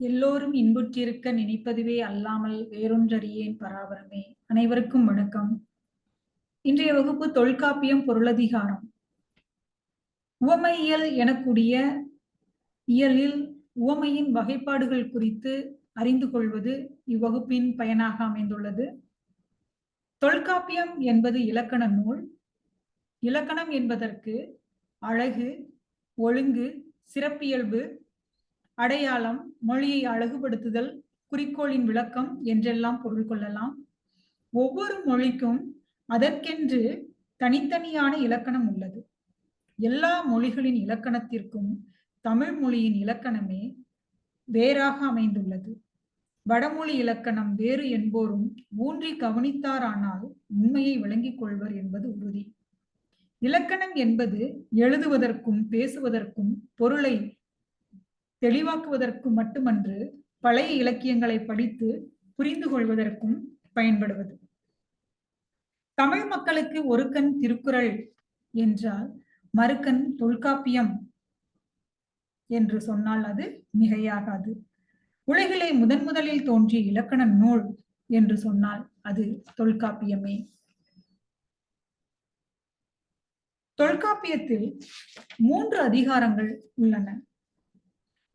எல்லோரும் இன்புற்றிருக்க நினைப்பதுவே அல்லாமல் வேறொன்றறியேன் பராபரமே. அனைவருக்கும் வணக்கம். இன்றைய வகுப்பு தொல்காப்பியம் பொருளதிகாரம். உவமையியல் எனக்கூடிய இயலில் உவமையின் வகைப்பாடுகள் குறித்து அறிந்து கொள்வது இவ்வகுப்பின் பயனாக அமைந்துள்ளது. தொல்காப்பியம் என்பது இலக்கண நூல். இலக்கணம் என்பதற்கு அழகு ஒழுங்கு சிறப்பியல்பு அடையாளம் மொழியை அழகுபடுத்துதல் குறிக்கோளின் விளக்கம் என்றெல்லாம் பொருள் கொள்ளலாம். ஒவ்வொரு மொழிக்கும் அதற்கென்று தனித்தனியான இலக்கணம் உள்ளது. எல்லா மொழிகளின் இலக்கணத்திற்கும் தமிழ் மொழியின் இலக்கணமே வேறாக அமைந்துள்ளது. வடமொழி இலக்கணம் வேறு என்போரும் ஊன்றி கவனித்தாரானால் உண்மையை விளங்கிக் கொள்வர் என்பது உறுதி. இலக்கணம் என்பது எழுதுவதற்கும் பேசுவதற்கும் பொருளை தெளிவாக்குவதற்கு மட்டுமன்று பழைய இலக்கியங்களை படித்து புரிந்து கொள்வதற்கும் பயன்படுவது. தமிழ் மக்களுக்கு ஒரு கண் திருக்குறள் என்றால் மறுக்கண் தொல்காப்பியம் என்று சொன்னால் அது மிகையாகாது. உலகிலே முதன் முதலில் தோன்றிய இலக்கண நூல் என்று சொன்னால் அது தொல்காப்பியமே. தொல்காப்பியத்தில் மூன்று அதிகாரங்கள் உள்ளன.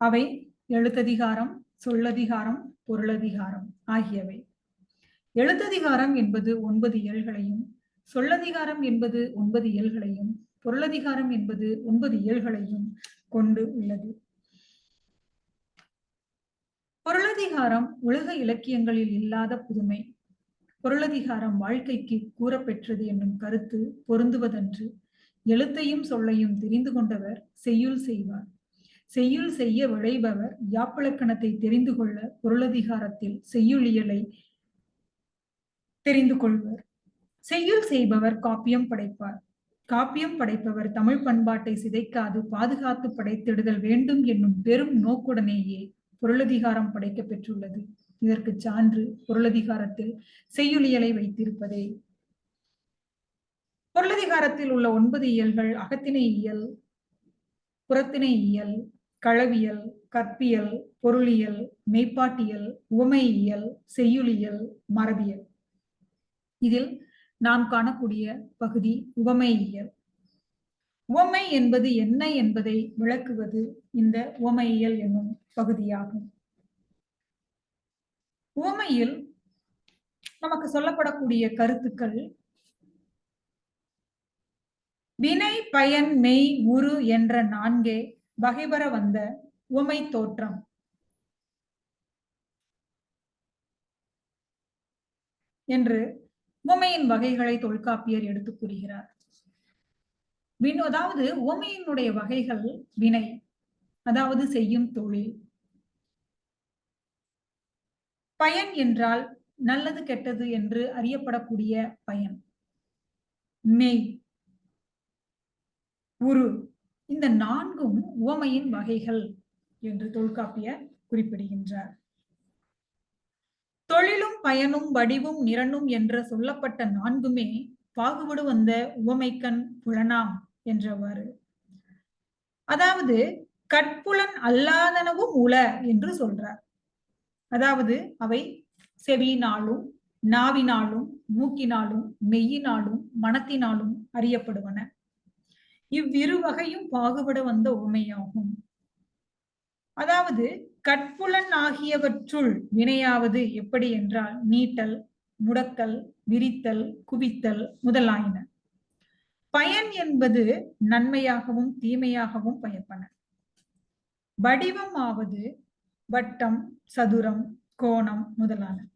அவை எழுத்ததிகாரம் சொல்லதிகாரம் பொருளதிகாரம் ஆகியவை. எழுத்ததிகாரம் என்பது ஒன்பது இயல்களையும் சொல்லதிகாரம் என்பது ஒன்பது இயல்களையும் பொருளதிகாரம் என்பது ஒன்பது இயல்களையும் கொண்டு உள்ளது. பொருளதிகாரம் உலக இலக்கியங்களில் இல்லாத புதுமை. பொருளதிகாரம் வாழ்க்கைக்கு கூறப்பெற்றது என்னும் கருத்து பொருந்துவதன்று எழுத்தையும் சொல்லையும் தெரிந்து கொண்டவர் செய்யுள் செய்வார். செய்யுள் செய்ய விளைபவர் யாப்பிலக்கணத்தை தெரிந்து கொள்ள பொருளதிகாரத்தில் செய்யுளியலை தெரிந்து கொள்வர். செய்யுள் செய்பவர் காப்பியம் படைப்பார். காப்பியம் படைப்பவர் தமிழ் பண்பாட்டை சிதைக்காது பாதுகாத்து படைத்திடுதல் வேண்டும் என்னும் பெரும் நோக்குடனேயே பொருளதிகாரம் படைக்க பெற்றுள்ளது. இதற்கு சான்று பொருளதிகாரத்தில் செய்யுளியலை வைத்திருப்பதே. பொருளதிகாரத்தில் உள்ள ஒன்பது இயல்கள் அகத்தினை இயல் புறத்திணையியல் களவியல் கற்பியல் பொருளியல் மெய்ப்பாட்டியல் உவமையியல் செய்யுளியல் மரபியல். இதில் நாம் காணக்கூடிய பகுதி உவமையியல். உவமை என்பது என்ன என்பதை விளக்குவது இந்த உவமையியல் என்னும் பகுதியாகும். உவமையில் நமக்கு சொல்லப்படக்கூடிய கருத்துக்கள் வினை பயன் மெய் உரு என்ற நான்கே வகைபெற வந்த உமை தோற்றம். என்று உமையின் வகைகளை தொல்காப்பியர் எடுத்து கூறுகிறார். வின் அதாவது உமையினுடைய வகைகள் வினை அதாவது செய்யும் தொழில். பயன் என்றால் நல்லது கெட்டது என்று அறியப்படக்கூடிய பயன். மெய் உரு இந்த நான்கும் உவமையின் வகைகள் என்று தொல்காப்பியர் குறிப்பிடுகின்றார். தொழிலும் பயனும் வடிவும் நிரணும் என்ற சொல்லப்பட்ட நான்குமே பாகுபடு வந்த உவமைக்கண் புலனாம் என்றவாறு. அதாவது கட்புலன் அல்லாதனவும் உல என்று சொல்றார். அதாவது அவை செவியினாலும் நாவினாலும் மூக்கினாலும் மெய்யினாலும் மனத்தினாலும் அறியப்படுவன. இவ்விரு வகையும் பாகுபட வந்த உமையாகும் அதாவது கட்புலன் ஆகியவற்றுள் வினையாவது எப்படி என்றால் நீட்டல் முடக்கல் விரித்தல் குவித்தல் முதலாயின. பயன் என்பது நன்மையாகவும் தீமையாகவும் பயப்பன. வடிவம் ஆவது வட்டம் சதுரம் கோணம் முதலான.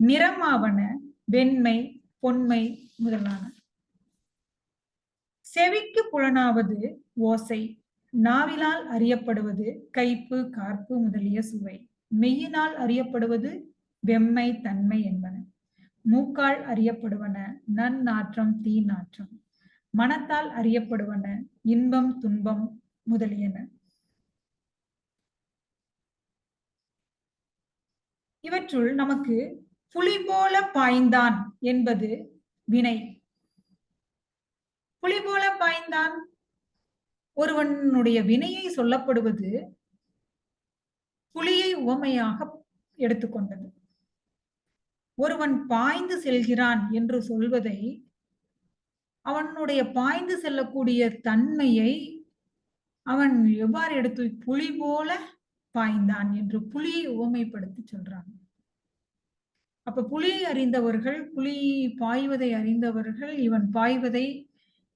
நிறமாவன வெண்மை பொன்மை முதலான. செவிக்கு புலனாவது ஓசை நாவினால் அறியப்படுவது கைப்பு கார்ப்பு முதலிய சுவை. மெய்யினால் அறியப்படுவது வெம்மை தன்மை என்பன. மூக்கால் அறியப்படுவன நன்னாற்றம் தீ நாற்றம் மனத்தால் அறியப்படுவன இன்பம் துன்பம் முதலியன. இவற்றுள் நமக்கு புலி போல பாய்ந்தான் என்பது வினை. புலி போல பாய்ந்தான். ஒருவனுடைய வினையை சொல்லப்படுவது புலியை உவமையாக எடுத்துக்கொண்டது. ஒருவன் பாய்ந்து செல்கிறான் என்று சொல்வதை அவனுடைய பாய்ந்து செல்லக்கூடிய தன்மையை அவன் எவ்வாறு எடுத்து புலி போல பாய்ந்தான் என்று புலியை உவமைப்படுத்தி சொல்றாங்க அப்ப புலியை அறிந்தவர்கள் புலி பாய்வதை அறிந்தவர்கள் இவன் பாய்வதை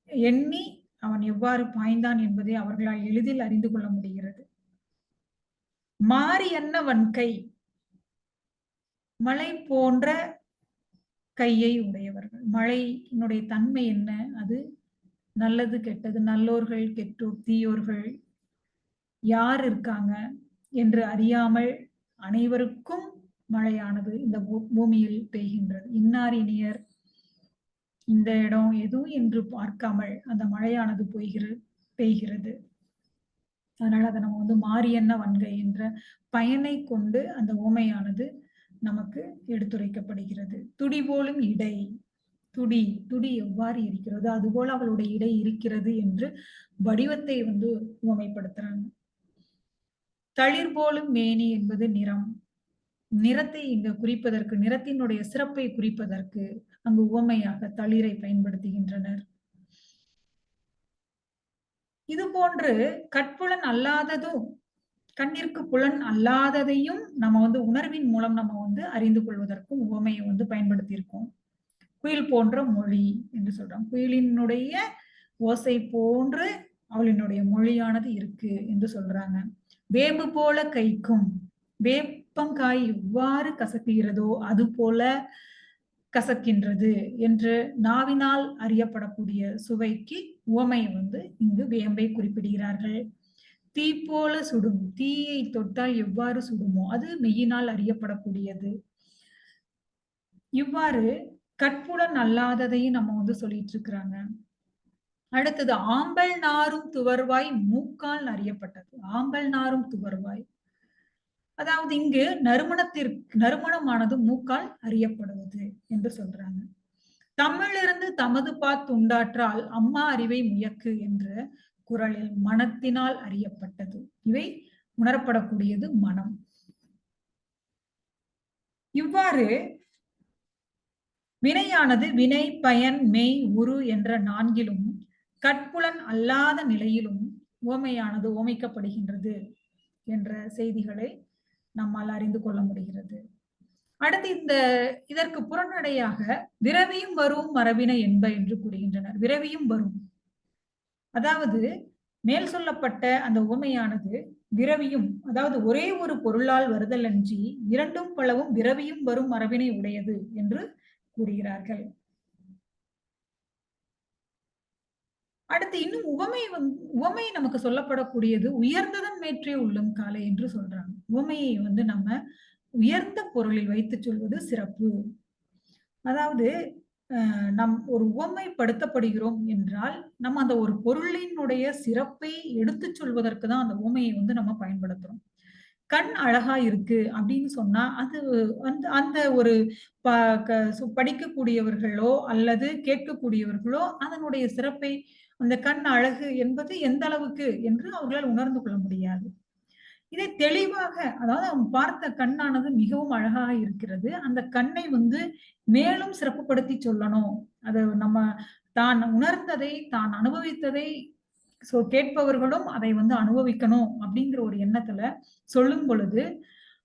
எண்ணி அவன் எவ்வாறு பாய்ந்தான் என்பதை அவர்களால் எளிதில் அறிந்து கொள்ள முடிகிறது. மாறி என்னவன் வன்கை மலை போன்ற கையை உடையவர்கள். மழையினுடைய தன்மை என்ன? அது நல்லது கெட்டது. நல்லோர்கள் கெட்டோர் தீயோர்கள் யார் இருக்காங்க என்று அறியாமல் அனைவருக்கும் மழையானது இந்த பூமியில் பெய்கின்றது. இன்னாரினியர் இந்த இடம் எதுவும் என்று பார்க்காமல் அந்த மழையானது பொய்கிறது பெய்கிறது. அதனால அதை நம்ம வந்து மாரியன்ன வன்கை என்ற பயனை கொண்டு அந்த ஓமையானது நமக்கு எடுத்துரைக்கப்படுகிறது. துடி போலும் இடை. துடி துடி எவ்வாறு இருக்கிறது அதுபோல அவளுடைய இடை இருக்கிறது என்று வடிவத்தை வந்து உவமைப்படுத்துறாங்க தளிர் போலும் மேனி என்பது நிறம். நிறத்தை இங்கு குறிப்பதற்கு நிறத்தினுடைய சிறப்பை குறிப்பதற்கு அங்கு உவமையாக தளிரை பயன்படுத்துகின்றனர். இது போன்று கற்புலன் அல்லாததும் கண்ணிற்கு புலன் அல்லாததையும் நம்ம வந்து உணர்வின் மூலம் நம்ம வந்து அறிந்து கொள்வதற்கும் உவமையை வந்து பயன்படுத்தியிருக்கோம். குயில் போன்ற மொழி என்று சொல்றோம். குயிலினுடைய ஓசை போன்று அவளினுடைய மொழியானது இருக்கு என்று சொல்றாங்க. வேம்பு போல கைக்கும் இப்பங்காய் எவ்வாறு கசக்குகிறதோ அது போல கசக்கின்றது என்று நாவினால் அறியப்படக்கூடிய சுவைக்கு உவமை வந்து இங்கு வேம்பை குறிப்பிடுகிறார்கள். தீ போல சுடும் தீயை தொட்டால் எவ்வாறு சுடுமோ அது மெய்யினால் அறியப்படக்கூடியது. இவ்வாறு கற்புடன் அல்லாததையும் நம்ம வந்து சொல்லிட்டு இருக்கிறாங்க அடுத்தது ஆம்பல் நாரும் துவர்வாய் மூக்கால் அறியப்பட்டது. ஆம்பல் நாரும் துவர்வாய். அதாவது இங்கு நறுமணத்திற்கு நறுமணமானது மூக்கால் அறியப்படுவது என்று சொல்றாங்க. தமிழிருந்து தமது பாத்துண்டாற்றால் அம்மா அறிவை முயக்கு என்ற குரலில் மனத்தினால் அறியப்பட்டது. இவை உணரப்படக்கூடியது மனம். இவ்வாறு வினையானது வினை பயன் மெய் உரு என்ற நான்கிலும் கட்புலன் அல்லாத நிலையிலும் ஓமையானது ஓமைக்கப்படுகின்றது என்ற செய்திகளை நம்மால் அறிந்து கொள்ள முடிகிறது. அடுத்து இந்த இதற்கு புறநடையாக விரவியும் வரும் மரபினை என்ப என்று கூறுகின்றனர். விரவியும் வரும். அதாவது மேல் சொல்லப்பட்ட அந்த உவமையானது விரவியும் அதாவது ஒரே ஒரு பொருளால் வருதல் அன்றி இரண்டும் பலவும் விரவியும் வரும் மரபினை உடையது என்று கூறுகிறார்கள். அடுத்து இன்னும் உவமை வந்து உவமை நமக்கு சொல்லப்படக்கூடியது உயர்ந்ததன் மேற்றே உள்ளும் காலை என்று சொல்றாங்க. உவமையை வந்து நம்ம உயர்ந்த பொருளில் வைத்து சொல்வது சிறப்பு. அதாவது நம் ஒரு உவமைப்படுத்தப்படுகிறோம் என்றால் நம்ம அந்த ஒரு பொருளினுடைய சிறப்பை எடுத்து சொல்வதற்கு தான் அந்த உவமையை வந்து நம்ம பயன்படுத்துறோம். கண் அழகா இருக்கு அப்படின்னு சொன்னா அது வந்து அந்த ஒரு ப படிக்கக்கூடியவர்களோ அல்லது கேட்கக்கூடியவர்களோ அதனுடைய சிறப்பை அந்த கண் அழகு என்பது எந்த அளவுக்கு என்று அவர்களால் உணர்ந்து கொள்ள முடியாது. இதை தெளிவாக அதாவது அவன் பார்த்த கண்ணானது மிகவும் அழகாக இருக்கிறது. அந்த கண்ணை வந்து மேலும் சிறப்புப்படுத்தி சொல்லணும். அது நம்ம தான் உணர்ந்ததை தான் அனுபவித்ததை சோ கேட்பவர்களும் அதை வந்து அனுபவிக்கணும் அப்படிங்கிற ஒரு எண்ணத்துல சொல்லும் பொழுது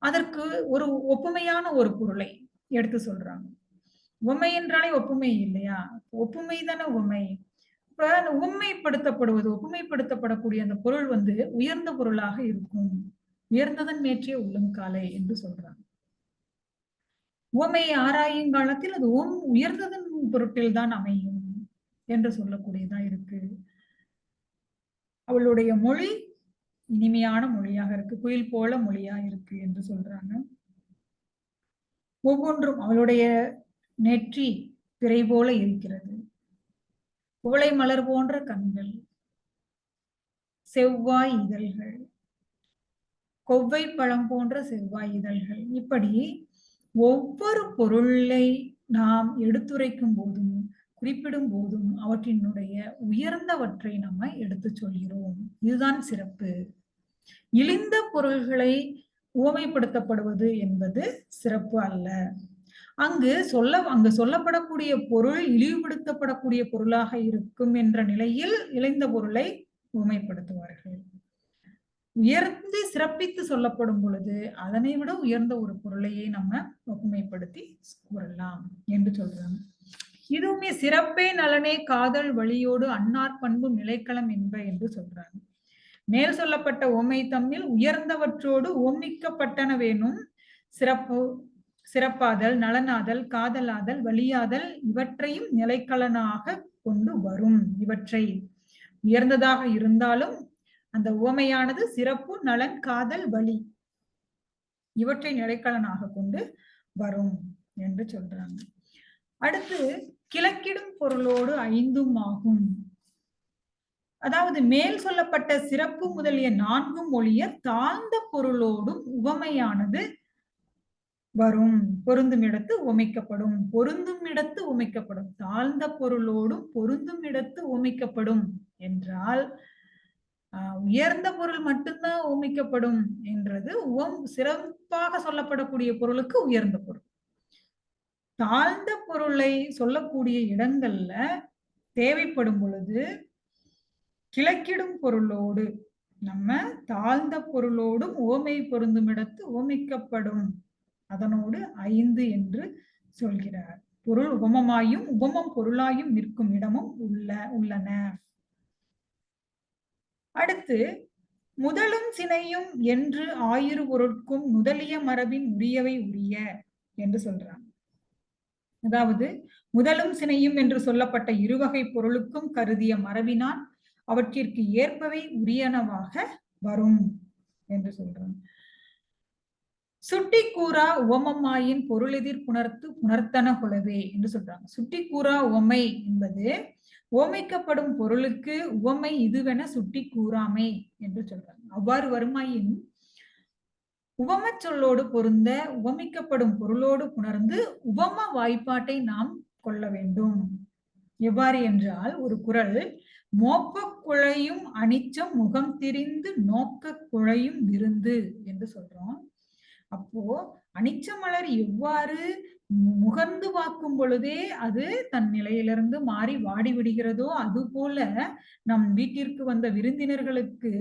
அதற்கு ஒரு ஒப்புமையான ஒரு பொருளை எடுத்து சொல்றாங்க. உமை என்றாலே ஒப்புமை இல்லையா? ஒப்புமை தானே உமை இப்ப அந்த உண்மைப்படுத்தப்படுவது ஒப்புமைப்படுத்தப்படக்கூடிய அந்த பொருள் வந்து உயர்ந்த பொருளாக இருக்கும். உயர்ந்ததன் மேற்றிய உள்ளம் காலை என்று சொல்றாங்க. உவமையை ஆராயும் காலத்தில் அது ஓம் உயர்ந்ததன் பொருட்டில் தான் அமையும் என்று சொல்லக்கூடியதா இருக்கு. அவளுடைய மொழி இனிமையான மொழியாக இருக்கு. குயில் போல மொழியா இருக்கு என்று சொல்றாங்க. ஒவ்வொன்றும் அவளுடைய நெற்றி திரை போல இருக்கிறது. குவளை மலர் போன்ற கண்கள் செவ்வாய் இதழ்கள் கொவ்வை பழம் போன்ற செவ்வாய் இதழ்கள். இப்படி ஒவ்வொரு பொருளை நாம் எடுத்துரைக்கும் போதும் குறிப்பிடும் போதும் அவற்றினுடைய உயர்ந்தவற்றை நம்ம எடுத்து சொல்கிறோம். இதுதான் சிறப்பு. இழிந்த பொருள்களை உவமைப்படுத்தப்படுவது என்பது சிறப்பு அல்ல. அங்கு சொல்ல அங்கு சொல்லப்படக்கூடிய பொருள் இழிவுபடுத்தப்படக்கூடிய பொருளாக இருக்கும் என்ற நிலையில் இழைந்த பொருளை உவமைப்படுத்துவார்கள். உயர்ந்து சிறப்பித்து சொல்லப்படும் பொழுது அதனை விட உயர்ந்த ஒரு பொருளையே நம்ம ஒப்புமைப்படுத்தி கூறலாம் என்று சொல்றாங்க. இதுவுமே சிறப்பே நலனே காதல் வழியோடு அன்னார் பண்பு நிலைக்களம் என்ப என்று சொல்றாங்க. மேல் சொல்லப்பட்ட ஓமை தம்மில் உயர்ந்தவற்றோடு ஓமிக்கப்பட்டன வேணும் சிறப்பு சிறப்பாதல் நலனாதல் காதலாதல் வழியாதல் இவற்றையும் நிலைக்கலனாக கொண்டு வரும். இவற்றை உயர்ந்ததாக இருந்தாலும் அந்த உவமையானது சிறப்பு நலன் காதல் வழி இவற்றை நிலைக்கலனாக கொண்டு வரும் என்று சொல்றாங்க. அடுத்து கிழக்கிடும் பொருளோடு ஐந்தும் ஆகும். அதாவது மேல் சொல்லப்பட்ட சிறப்பு முதலிய நான்கும் ஒழிய தாழ்ந்த பொருளோடும் உவமையானது வரும். பொருந்தும் இடத்து உமைக்கப்படும். பொருந்தும் இடத்து உமைக்கப்படும். தாழ்ந்த பொருளோடும் பொருந்தும் இடத்து உமைக்கப்படும் என்றால் உயர்ந்த பொருள் மட்டும்தான் உமைக்கப்படும் என்றது உவம் சிறப்பாக சொல்லப்படக்கூடிய பொருளுக்கு உயர்ந்த பொருள். தாழ்ந்த பொருளை சொல்லக்கூடிய இடங்கள்ல தேவைப்படும் பொழுது கிழக்கிடும் பொருளோடு நம்ம தாழ்ந்த பொருளோடும் ஓமை பொருந்தும் இடத்து ஓமிக்கப்படும் அதனோடு ஐந்து என்று சொல்கிறார். பொருள் உபமமாயும் உபமம் பொருளாயும் நிற்கும் இடமும் உள்ள உள்ளன. அடுத்து முதலும் சினையும் என்று ஆயிரு பொருட்கும் முதலிய மரபின் உரியவை உரிய என்று சொல்றாங்க அதாவது முதலும் சினையும் என்று சொல்லப்பட்ட இருவகை பொருளுக்கும் கருதிய மரபினால் அவற்றிற்கு ஏற்பவை உரியனவாக வரும் என்று சொல்றாங்க சுட்டி கூறா உவமமாயின் பொருளெதிர் புணர்த்து புணர்த்தன குலவே என்று சொல்றாங்க. சுட்டி கூறா உவமை என்பது ஓமைக்கப்படும் பொருளுக்கு உவமை இதுவென சுட்டி கூறாமை என்று சொல்றாங்க. அவ்வாறு வருமாயின் உவமச் சொல்லோடு பொருந்த உவமிக்கப்படும் பொருளோடு புணர்ந்து உவம வாய்ப்பாட்டை நாம் கொள்ள வேண்டும். எவ்வாறு என்றால் ஒரு குரல் மோப்ப குழையும் அனிச்சம் முகம் திரிந்து நோக்க குழையும் விருந்து என்று சொல்றோம். அப்போ அனிச்ச மலர் எவ்வாறு முகர்ந்து பார்க்கும் பொழுதே அது தன் நிலையிலிருந்து மாறி வாடி விடுகிறதோ அது போல நம் வீட்டிற்கு வந்த விருந்தினர்களுக்கு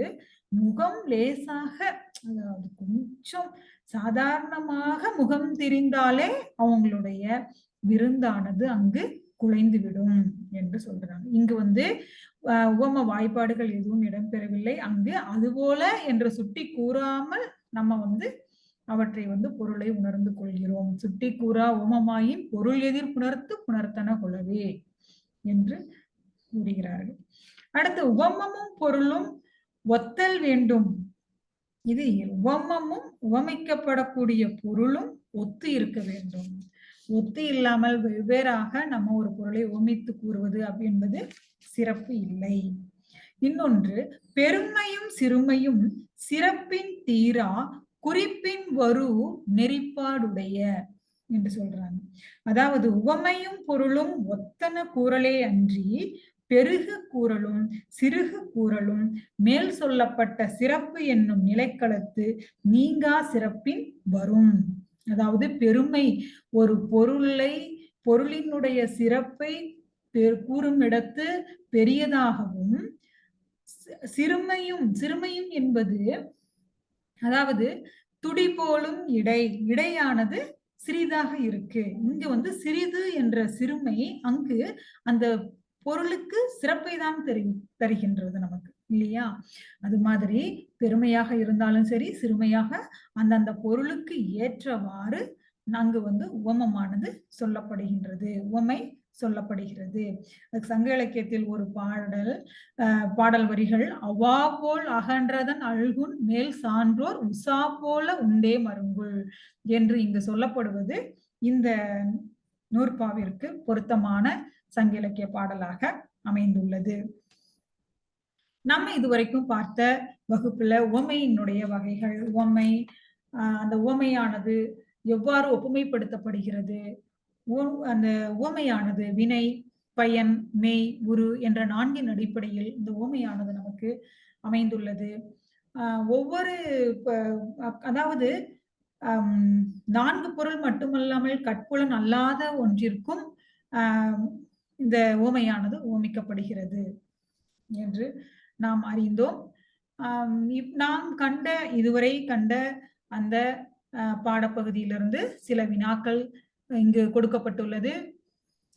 முகம் லேசாக அதாவது கொஞ்சம் சாதாரணமாக முகம் தெரிந்தாலே அவங்களுடைய விருந்தானது அங்கு குலைந்து விடும் என்று சொல்றாங்க. இங்கு வந்து உவம வாய்ப்பாடுகள் எதுவும் இடம்பெறவில்லை. அங்கு அதுபோல என்று சுட்டி கூறாமல் நம்ம வந்து அவற்றை வந்து பொருளை உணர்ந்து கொள்கிறோம். சுட்டி கூறா உமமாயின் பொருள் எதிர் புணர்த்து புணர்த்தன கொள்ளவே என்று கூறுகிறார்கள். அடுத்து உவமமும் பொருளும் ஒத்தல் வேண்டும். இது உவமமும் உவமைக்கப்படக்கூடிய பொருளும் ஒத்து இருக்க வேண்டும். ஒத்து இல்லாமல் வெவ்வேறாக நம்ம ஒரு பொருளை உவமித்து கூறுவது என்பது சிறப்பு இல்லை. இன்னொன்று பெருமையும் சிறுமையும் சிறப்பின் தீரா குறிப்பின் வரு நெறிப்பாடுடைய என்று சொல்றாங்க. அதாவது உவமையும் பொருளும் ஒத்தன கூறலே அன்றி பெருகு கூறலும் சிறுகு கூறலும் மேல் சொல்லப்பட்ட சிறப்பு என்னும் நிலைக்களத்து நீங்கா சிறப்பின் வரும். அதாவது பெருமை ஒரு பொருளை பொருளினுடைய சிறப்பை கூறும் இடத்து பெரியதாகவும் சிறுமையும் சிறுமையும் என்பது அதாவது துடி போலும் இடை இடையானது சிறிதாக இருக்கு. இங்க வந்து சிறிது என்ற சிறுமை அங்கு அந்த பொருளுக்கு சிறப்பை தான் தெரி தருகின்றது நமக்கு இல்லையா? அது மாதிரி பெருமையாக இருந்தாலும் சரி சிறுமையாக அந்தந்த பொருளுக்கு ஏற்றவாறு அங்கு வந்து உவமமானது சொல்லப்படுகின்றது. உவமை சொல்லப்படுகிறது. சங்க இலக்கியத்தில் ஒரு பாடல் பாடல் வரிகள் அவ்வா போல் அகன்றதன் அழுகுன் மேல் சான்றோர் உசா போல உண்டே மருங்குள் என்று இங்கு சொல்லப்படுவது இந்த நூற்பாவிற்கு பொருத்தமான சங்க இலக்கிய பாடலாக அமைந்துள்ளது. நம்ம இதுவரைக்கும் பார்த்த வகுப்புல உவமையினுடைய வகைகள் உவமை அந்த உவமையானது எவ்வாறு ஒப்புமைப்படுத்தப்படுகிறது அந்த ஓமையானது வினை பயன் மெய் உரு என்ற நான்கின் அடிப்படையில் இந்த ஓமையானது நமக்கு அமைந்துள்ளது. ஒவ்வொரு அதாவது நான்கு பொருள் மட்டுமல்லாமல் கட்புலன் அல்லாத ஒன்றிற்கும் இந்த ஓமையானது ஓமிக்கப்படுகிறது என்று நாம் அறிந்தோம். இப்- நாம் கண்ட இதுவரை கண்ட அந்த பாடப்பகுதியிலிருந்து சில வினாக்கள் இங்கு கொடுக்கப்பட்டுள்ளது.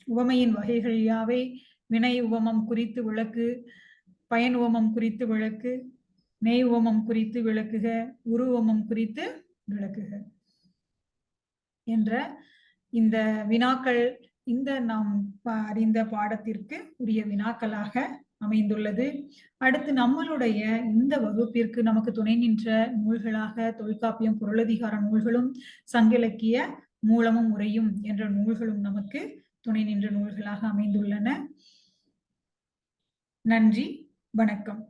உவமையின் வகைகள் யாவை? வினை உவமம் குறித்து விளக்கு பயன் உவமம் குறித்து விளக்கு மெய் உவமம் குறித்து விளக்குக உருவமம் குறித்து விளக்குக என்ற இந்த வினாக்கள் இந்த நாம் அறிந்த பாடத்திற்கு உரிய வினாக்களாக அமைந்துள்ளது. அடுத்து நம்மளுடைய இந்த வகுப்பிற்கு நமக்கு துணை நின்ற நூல்களாக தொல்காப்பியம் பொருளதிகார நூல்களும் சங்கிலக்கிய மூலமும் உரையும் என்ற நூல்களும் நமக்கு துணை நின்ற நூல்களாக அமைந்துள்ளன. நன்றி வணக்கம்.